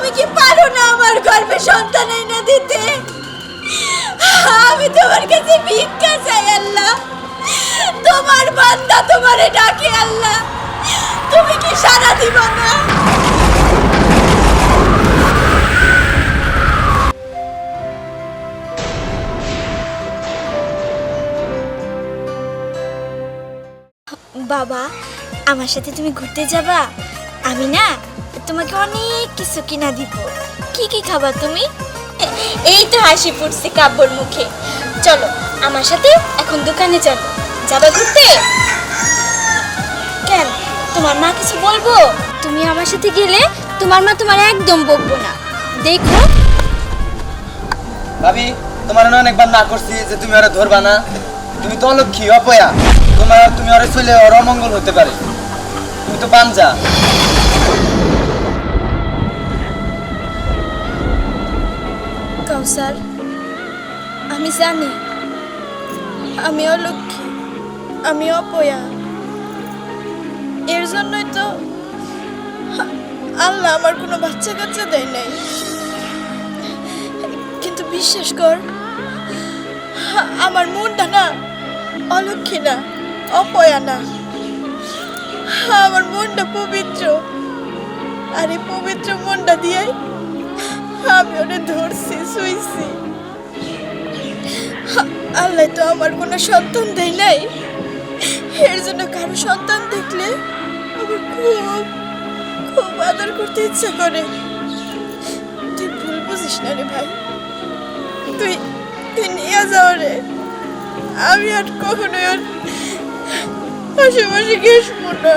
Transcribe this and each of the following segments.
তুমি কি পারো না আমার গর্ভে সন্তান এনে দিতে? আমি তোমার কাছে ভিক্ষা চাই, আল্লাহ। তোমার বান্দা তোমারে ডাকে, আল্লাহ। তুমি কি সারা দিব না? বাবা, আমার সাথে তুমি ঘুরতে যাবা? আমি না তোমাকে অনেক কিছু কিনা দিব? কি কি খাবা তুমি? এই তো হাসি ফুটছে কাব্যর মুখে। চলো, আমার সাথে এখন দোকানে চলো। যাবা ঘুরতে? কেন? তোমার মা কিছু বলব? তুমি আমার সাথে গেলে তোমার মা তোমার একদম বকবো না। দেখো। ভাবি, তোমার না অনেকবার না করছি যে তুমি ওরা ধরবা না। তুমি তো অলক্ষী, অপয়া। তোমার তুমি ওরা চলে ওর অমঙ্গল হতে পারে। তুমি তো পাঞ্জা। জানি। আমি অলক্ষী আমি অপয়া। এর জন্যই তো আল্লাহ আমার কোনো বাচ্চা কাচ্চা দেয় নাই। কিন্তু বিশ্বাস কর, আমার মনটা না অলক্ষী না, অপয়া না। আমার মনটা পবিত্র। আর এই পবিত্র মনটা দিয়ে আমি ওরে ধরছি শুইছি আল্লাহ তো আমার কোনো সন্তান দেয় নাই। এর জন্য কারও সন্তান দেখলে আমার খুব খুব আদর করতে ইচ্ছা করে। তুই ভুল বুঝিস না রে ভাই। তুই তুই নিয়ে যাও রে। আমি আর কখনোই আর আশেপাশে গেসবো না।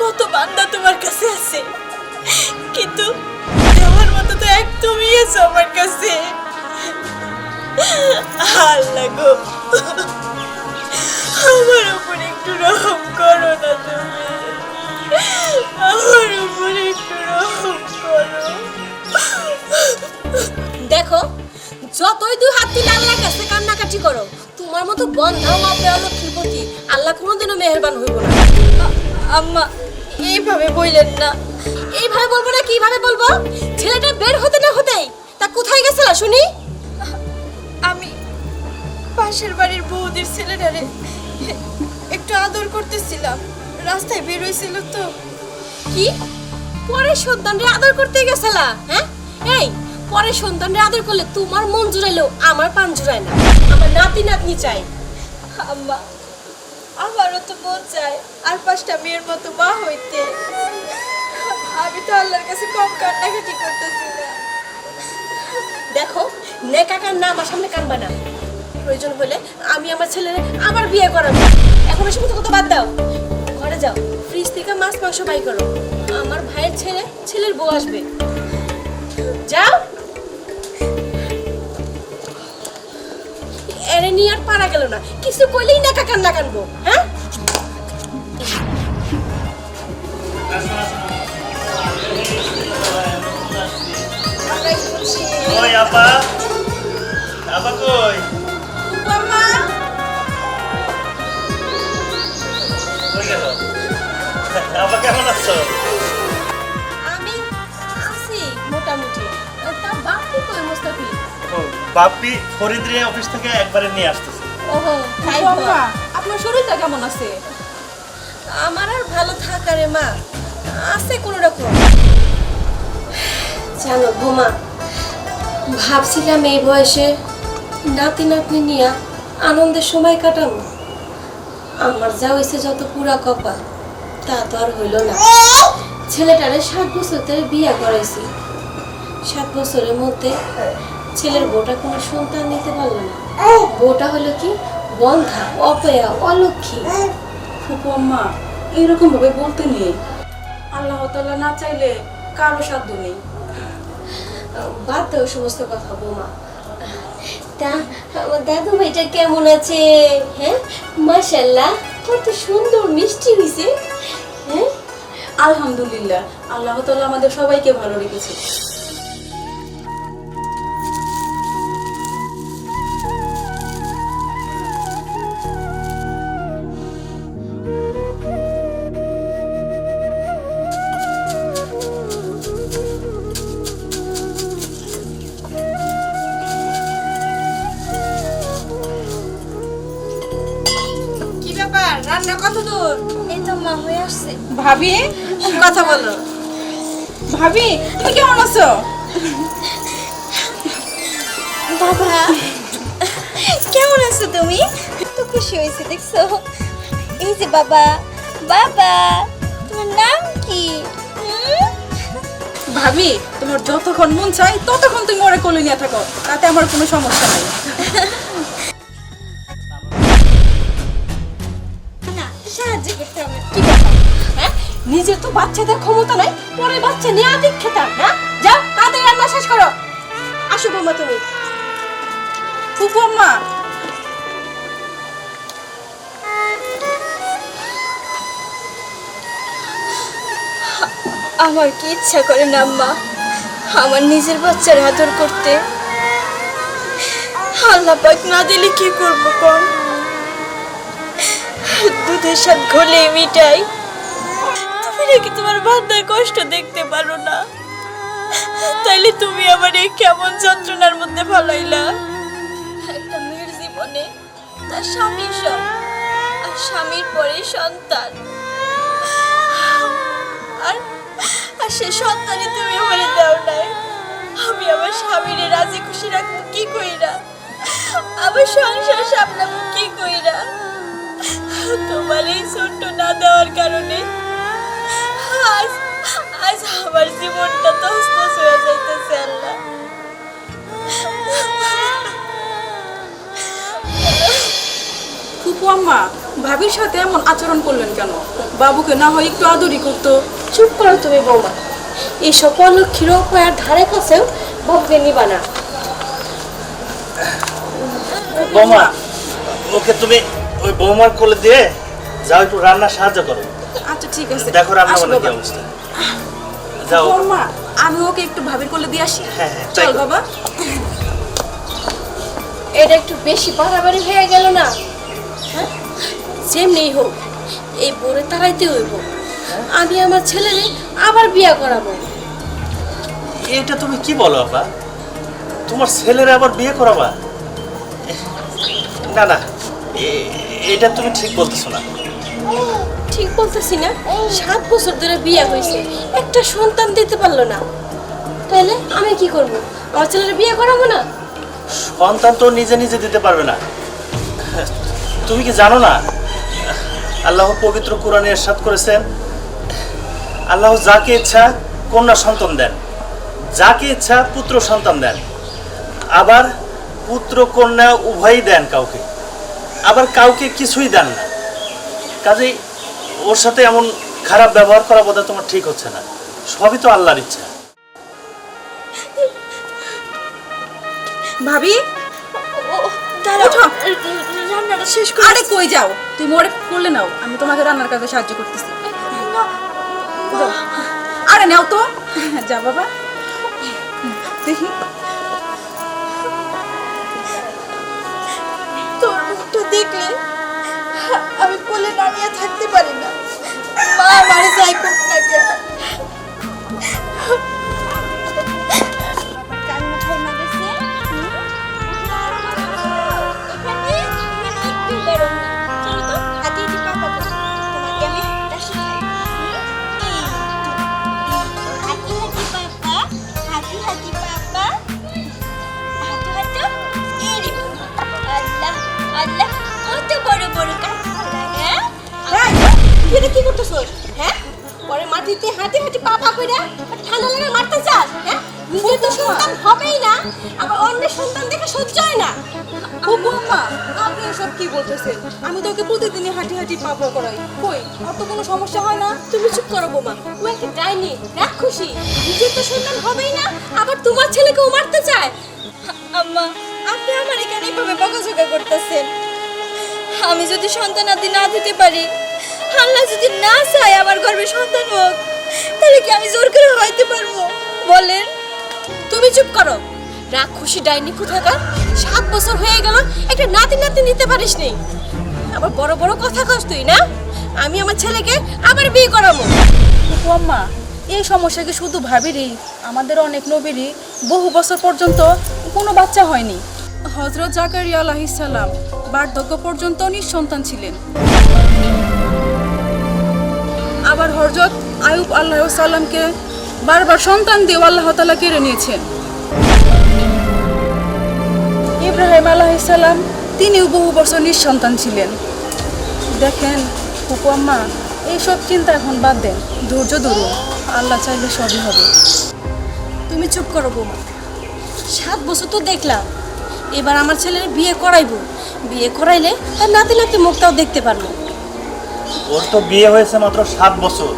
কত বান্দা তোমার কাছে আছে। কিন্তু দেওয়ার মতো তো একদমই আছে আমার কাছে। আল্লাহ গো। আমার উপর একটু রহম করো না তুমি। আমার উপর একটু রহম করো। দেখো যতই দুই হাত দিলে আল্লাহর কাছে কান্নাকাটি করো তোমার মতো বন্ধা মাপে লক্ষ্মীর প্রতি আল্লাহ কোনোদিনও মেহেরবান হইব না। আম্মা এইভাবে বললেন না। এইভাবে বলব না কীভাবে বলব? ছেলেটা বের হতে না হতেই তা কোথায় গেছিল শুনি? আমি পাশের বাড়ির বৌদির ছেলেটারে একটু আদর করতেছিলাম। রাস্তায় বের হয়েছিল তো। কি? পরে সন্তানরে আদর করতে গেছিলা হ্যাঁ? এই পরে সন্তানরে আদর করলে তোমার মন জুড়াইলেও আমার পান জুড়ায় না। আমার নাতি নাতনি চাই। আম্মা আমারও তো মন চায় আর পাঁচটা মেয়ের মতো মা হইতে। আমি তো আল্লাহর কাছে কম কান্নাকাটি করতেছি না। দেখো নেকাকার না আমার সামনে কানবা না। প্রয়োজন হলে আমি আমার ছেলের আবার বিয়ে করাবো। এখন এসব কথা বাদ দাও। ঘরে যাও, ফ্রিজ থেকে মাছ, মাংস বাই করো। আমার ভাইয়ের ছেলে, ছেলের বউ আসবে। যাও। এরে নিয়ে আর পারা গেল না। কিছু কইলেই নেকা কান্না কানবো হ্যাঁ? কই মামা কই? কেমন আছো? ও বাপ্পি ফরিদ্রি অফিস থেকে একবারে নিয়ে আসতেছে। ওহো তাই তো। আপনার শরীরটা কেমন আছে? আমার আর ভালো থাকা রে মা আছে কোনো রকম। জানো বোমা ভাবছিলাম এই বয়সে নাতি নাতনি নিয়ে আনন্দের সময় কাটাবো। আমার যা হয়েছে যত পুরা কপা তা তো আর হইল না। ছেলেটারে সাত বছর ধরে বিয়ে করাইছি। সাত বছরের মধ্যে ছেলের বউটা কোনো সন্তান নিতে পারল না। বউটা হলো কি? বন্ধা অপয়া অলক্ষী। ফুপু আম্মা এইরকম ভাবে বলতে নেই। আল্লাহ তাআলা না চাইলে কারও সাধ্য নেই। বাদ দাও সমস্ত কথা বৌমা। তা আমার দাদু ভাইটা কেমন আছে? হ্যাঁ? মাশাল্লাহ কত সুন্দর মিষ্টি হয়েছে হ্যাঁ? আলহামদুলিল্লাহ আল্লাহ তাআলা আমাদের সবাইকে ভালো রেখেছে। ভাবি কথা বলো। ভাবি তুমি কেমন আছো? বাবা কেমন আছো তুমি? তো খুশি হয়েছে দেখছ? এই যে বাবা বাবা তোমার নাম কি? ভাবি তোমার যতক্ষণ মন চাই ততক্ষণ তুমি ওরে কোলে নিয়ে থাকো তাতে আমার কোনো সমস্যা নাই। নিজের তো বাচ্চাদের ক্ষমতা নাই পরে বাচ্চা নিয়ে আদিক খেতাম না? যাও, তাদের রান্না শেষ করো। আসো বৌমা তুমি। ফুপু আমার কি ইচ্ছা করে না, আম্মা? আমার নিজের বাচ্চার আদর করতে। আল্লাহ পাক না দিলে কি করব, কোন? দুধের সাথে ঘলে মিটাই। তুমি তোমার বান্দার কষ্ট দেখতে পারো না? তাইলে তুমি আমার এই কেমন যন্ত্রণার মধ্যে ফলাইলা? একটা মেয়ের জীবনে তার স্বামী সব, আর স্বামীর পরে সন্তান। আর আর সে সন্তানই তুমি আমারে দাও নাই। আমি আমার স্বামীরে রাজি খুশি রাখব কি কইরা? আমার সংসার সামলাবো কি কইরা? তোমার এই ছোট্ট না দেওয়ার কারণে আজ আজ আমার জীবনটা তসনস হয়ে যাইতেছে আল্লাহ। ফুপু আম্মা ভাবির সাথে এমন আচরণ করলেন কেন? বাবুকে না হয় একটু আদরই করতো। চুপ করো তুমি বৌমা। এই সকল উপায়ার ধারে কাছেও বাবুকে নিবা না। বৌমা ওকে তুমি ওই বৌমার কোলে দিয়ে যাও একটু রান্না সাহায্য করো। ঠিক আছে। দেখো রান্না বান্না কি অবস্থা। যাও। বৌমা আমি ওকে একটু ভাবির কোলে দিয়ে আসি। হ্যাঁ, হ্যাঁ, চল বাবা। এটা একটু বেশি বাড়াবাড়ি হয়ে গেল না। হ্যাঁ? যেমনি হোক এই বোরে তাড়াইতে হইব। আমি আমার ছেলেরে আবার বিয়া করাবো। এটা তুমি কি বলো আপা? তোমার ছেলের আবার বিয়ে করাবা? না না এটা তুমি ঠিক বলতেছো না। ঠিক বলতেছি না, সাত বছর ধরে বিয়ে হয়েছে। একটা সন্তান দিতে পারল না। তাহলে আমি কি করব? আমার ছেলের বিয়ে করাবো না? সন্তান তো নিজে নিজে দিতে পারবে না। তুমি কি জানো না? আল্লাহ পবিত্র কোরআনে এরশাদ করেছেন, আল্লাহ যাকে ইচ্ছা কন্যা সন্তান দেন, যাকে ইচ্ছা পুত্র সন্তান দেন, আবার পুত্র কন্যা উভয়ই দেন কাউকে, আবার কাউকে কিছুই দেন না। কাজেই ওর সাথে এমন খারাপ ব্যবহার করা বোধহয় তোমার ঠিক হচ্ছে না। সবই তো আল্লাহর ইচ্ছা। ভাবি? ও রান্নাটা শেষ করে আরে কই যাও? তুমি ওরে কোলে নাও। আমি তোমাকে রান্নার কাজে সাহায্য করতেছি। আরে নাও তো। যা বাবা। দেখি। তোর মুখটা দেখলে? আমি কোলে দাঁড়িয়ে থাকতে পারি না। মা আমার যাই করুক পরে মাটিতে হাঁটি হাঁটি পা পা করে ঠান্ডা লাগে মারতে চাস হ্যাঁ? তো সন্তান হবেই না, আবার অন্যের সন্তান দেখে সহ্য হয় না। আপনি কি বলতেছেন? আমি প্রতিদিনই হাঁটি হাঁটি পাপড় করাই। কই, আর তো কোনো সমস্যা হয় না? তুমি চুপ করো বোমা, ও ডাইনি, রাক্ষসী। নিজের তো সন্তান হবেই না, আবার তোমার ছেলেকেও মারতে চায়। আম্মা, আপনি আমার এখানে এইভাবে বকাঝকা করতেছেন। আমি যদি সন্তানাদি না দিতে পারি, আল্লাহ যদি না চায় আমার সন্তান হোক, তাহলে কি আমি জোর করে হইতে পারব? বলেন। তুমি চুপ করো। রাক্ষসী ডাইনি কোথাকার? সাত বছর হয়ে গেল, একটা নাতি নাতি নিতে পারিস নি। আবার বড় বড় কথা কস তুই, না? আমি আমার ছেলেকে আবার বিয়ে করাবো। আম্মা, এই সমস্যা কি শুধু ভাবিরই? আমাদের অনেক নবীরই বহু বছর পর্যন্ত কোনো বাচ্চা হয়নি। হজরত জাকারিয়া আলাহিসাল্লাম বার্ধক্য পর্যন্ত নিঃসন্তান ছিলেন। হজরত আয়ুব আল্লাহ সাল্লামকে বারবার সন্তান দিয়ে আল্লাহ তালা কেড়ে নিয়েছেন। ইব্রাহিম আলাহিসাল্লাম তিনিও বহু বছর নিঃসন্তান ছিলেন। দেখেন আম্মা, এইসব চিন্তা এখন বাদ দেন, ধৈর্য ধরুন, আল্লাহ চাইলে সবই হবে। তুমি চুপ করো বৌমা, সাত বছর তো দেখলাম, এবার আমার ছেলের বিয়ে করাইবো। বিয়ে করাইলে তার নাতি নাতি মুখটাও দেখতে পারব। ওর তো বিয়ে হয়েছে মাত্র সাত বছর।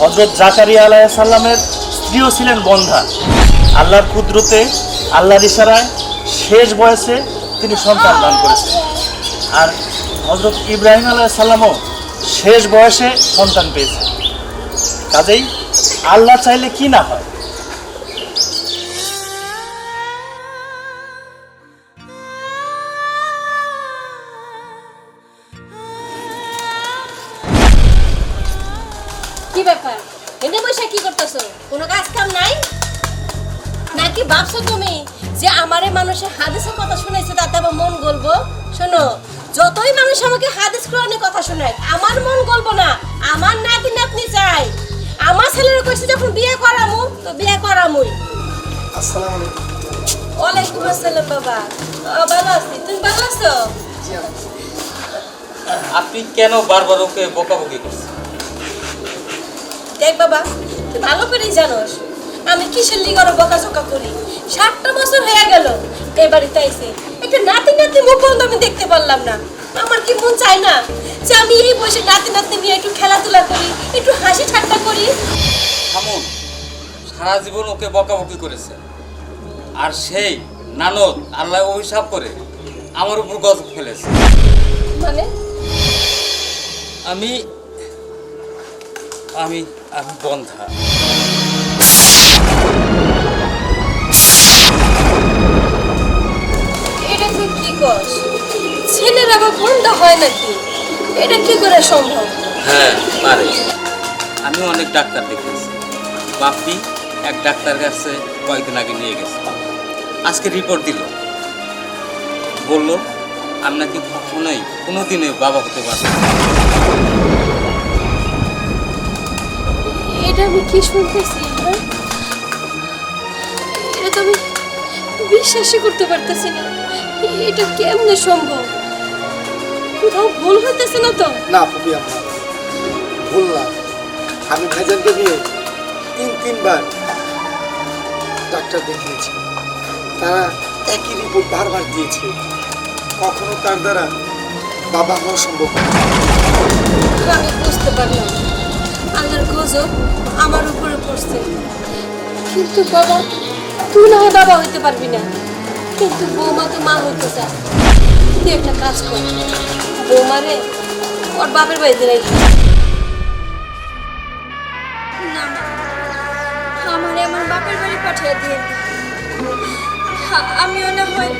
হজরত জাকারিয়া আলাহ সাল্লামের স্ত্রীও ছিলেন বন্ধা। আল্লাহর কুদরতে, আল্লাহর ইশারায় শেষ বয়সে তিনি সন্তান দান করেছেন। আর হজরত ইব্রাহিম আলাহ সাল্লামও শেষ বয়সে সন্তান পেয়েছেন। কাজেই আল্লাহ চাইলে কি না হয়? কি ব্যাপার? এনে বসে কি করতেছো? কোনো কাজ কাম নাই? নাকি ভাবছ তুমি যে আমারে মানুষে হাদিসের কথা শুনাইছে তাতে আমার মন গলবো? শোনো যতই মানুষ আমাকে হাদিস কোরআনের কথা শোনায় আমার মন গলবো না। আমার নাতি নাতনি চাই। আমার ছেলের কইছে যখন বিয়ে করামু তো বিয়ে করামুই। আসসালামু আলাইকুম। ওয়ালাইকুম আসসালাম বাবা। ভালো আছি। তুমি ভালো আছো? আপনি কেন বারবার ওকে বকাবকি করছেন? দেখ বাবা তুই ভালো করেই জানোস আমি কিসের লিগারও বকাঝকা করি? সাতটা বছর হয়ে গেল এ বাড়িতে আইসে একটা নাতি নাতি মুখ বন্ধ আমি দেখতে পারলাম না। আমার কি মন চায় না যে আমি এই বসে নাতি নাতি নিয়ে একটু খেলাধুলা করি একটু হাসি ঠাট্টা করি? থামুন সারা জীবন ওকে বকাবকি করেছে। আর সেই নানদ আল্লাহ অভিশাপ করে আমার উপর গজব ফেলেছে। মানে? আমি আমি আমি বন্ধা। এটা তুই কি করস? ছেলের আবার বন্ধ হয় নাকি? এটা কি করে সম্ভব? হ্যাঁ পারে। আমি অনেক ডাক্তার দেখেছি বাপি এক ডাক্তার কাছে কয়েকদিন আগে নিয়ে গেছে। আজকে রিপোর্ট দিল। বলল আপনাকে নাকি কখনোই কোনো দিনে বাবা হতে পারব না। এটা আমি কি শুনতেছি? এটা তো আমি বিশ্বাসই করতে পারতেছি না। এটা কেমনে সম্ভব? কোথাও ভুল হইতেছে না তো? না ফুপি আপা ভুল না। আমি ভাইজানকে নিয়ে তিন তিনবার ডাক্তার দেখিয়েছি। তারা একই রিপোর্ট বারবার দিয়েছে। কখনো তার দ্বারা বাবা হওয়া সম্ভব। আমি বুঝতে পারলাম আল্লাহর গজব আমার উপরে পড়ছে। কিন্তু বাবা, তুই না হয় বাবা হইতে পারবি না। কিন্তু বৌমা তো মা হইতে চায়। তুই একটা কাজ কর। বৌমারে ওর বাপের বাড়িতে রাখি না আমারে আমার বাপের বাড়ি পাঠিয়ে আমিও না হয়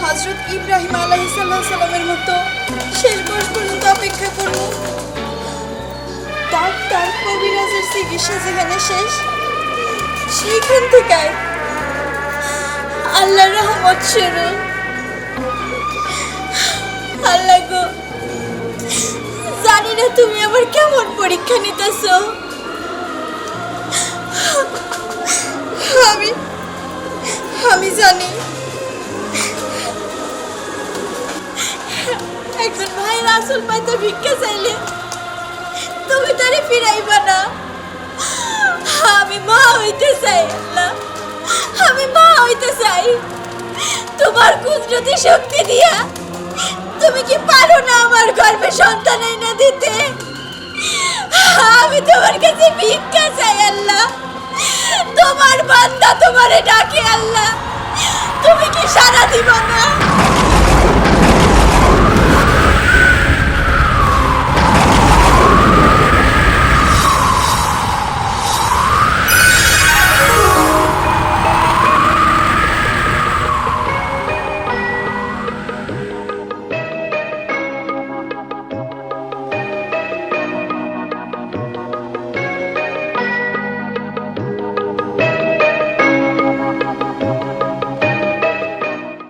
হজরত ইব্রাহিম আলাহি সাল্লামের মতো শেষ বয়স পর্যন্ত অপেক্ষা করব। ডাক্তার কবিরাজের চিকিৎসা যেখানে শেষ। সেইখান থেকে আল্লাহ রহমত শুরু। আল্লাহ গো, জানি না তুমি আমার কেমন পরীক্ষা নিতেছো। আমি আমি জানি। একজন ভাই রাসুল পাইতে ভিক্ষা চাইলে তুমি তারে ফিরাইবা না। আমি মা হইতে চাই আল্লাহ আমি মা হইতে চাই। তোমার কুদরতি শক্তি দিয়া তুমি কি পারো না আমার গর্ভে সন্তান এনে দিতে? আমি তোমার কাছে ভিক্ষা চাই আল্লাহ। তোমার বান্দা তোমারে ডাকে আল্লাহ। তুমি কি সারা দিবা না?